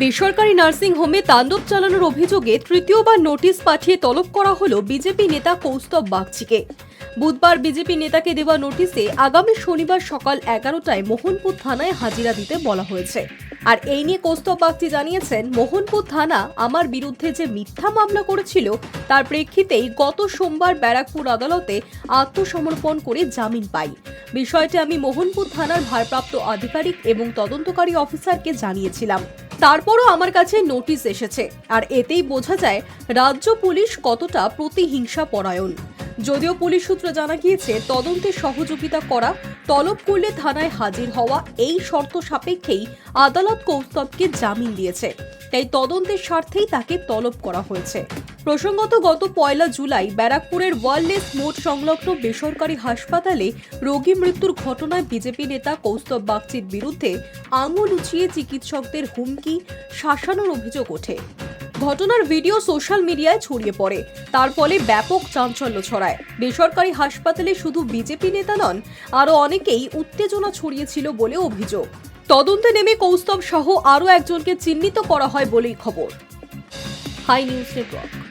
বেসরকারি নার্সিং হোমে তাণ্ডব চালানোর অভিযোগে তৃতীয়বার নোটিশ পাঠিয়ে তলব করা হল বিজেপি নেতা কৌস্তব বাগচিকে। বুধবার বিজেপি নেতাকে দেওয়া নোটিশে আগামী শনিবার সকাল এগারোটায় মোহনপুর থানায় হাজিরা দিতে বলা হয়েছে। আর এই নিয়ে কৌস্তব জানিয়েছেন, মোহনপুর থানা আমার বিরুদ্ধে যে মিথ্যা মামলা করেছিল, তার প্রেক্ষিতেই গত সোমবার ব্যারাকপুর আদালতে আত্মসমর্পণ করে জামিন পাই। বিষয়টি আমি মোহনপুর থানার ভারপ্রাপ্ত আধিকারিক এবং তদন্তকারী অফিসারকে জানিয়েছিলাম। তারপরও আমার কাছে নোটিশ এসেছে, আর এতেই বোঝা যায়, রাজ্য পুলিশ কতটা প্রতিহিংসা পরায়ণ যদিও পুলিশ সূত্রে জানা গিয়েছে, তদন্তে সহযোগিতা করা, তলব করলে থানায় হাজির হওয়া এই শর্ত সাপেক্ষেই আদালত কৌস্তবকে জামিন দিয়েছে। তাই তদন্তের স্বার্থেই তাকে তলব করা হয়েছে। প্রসঙ্গত, গত পয়লা জুলাই ব্যারাকপুরের ওয়ারলেস মোড় সংলগ্ন বেসরকারি হাসপাতালে রোগী মৃত্যুর ঘটনায় বিজেপি নেতা কৌস্তব বাগচির বিরুদ্ধে আঙুল উঁচিয়ে চিকিৎসকদের হুমকি, শাসানোর অভিযোগ ওঠে। ঘটনার ভিডিও সোশ্যাল মিডিয়ায় ছড়িয়ে পড়ে। তার ফলে ব্যাপক চাঞ্চল্য ছড়ায়। বেসরকারি হাসপাতালে শুধু বিজেপি নেতা নন, আরও অনেকেই উত্তেজনা ছড়িয়েছিল বলে অভিযোগ। তদন্তে নেমে কৌস্তব সহ আরও একজনকে চিহ্নিত করা হয় বলেই খবর। Hi news network.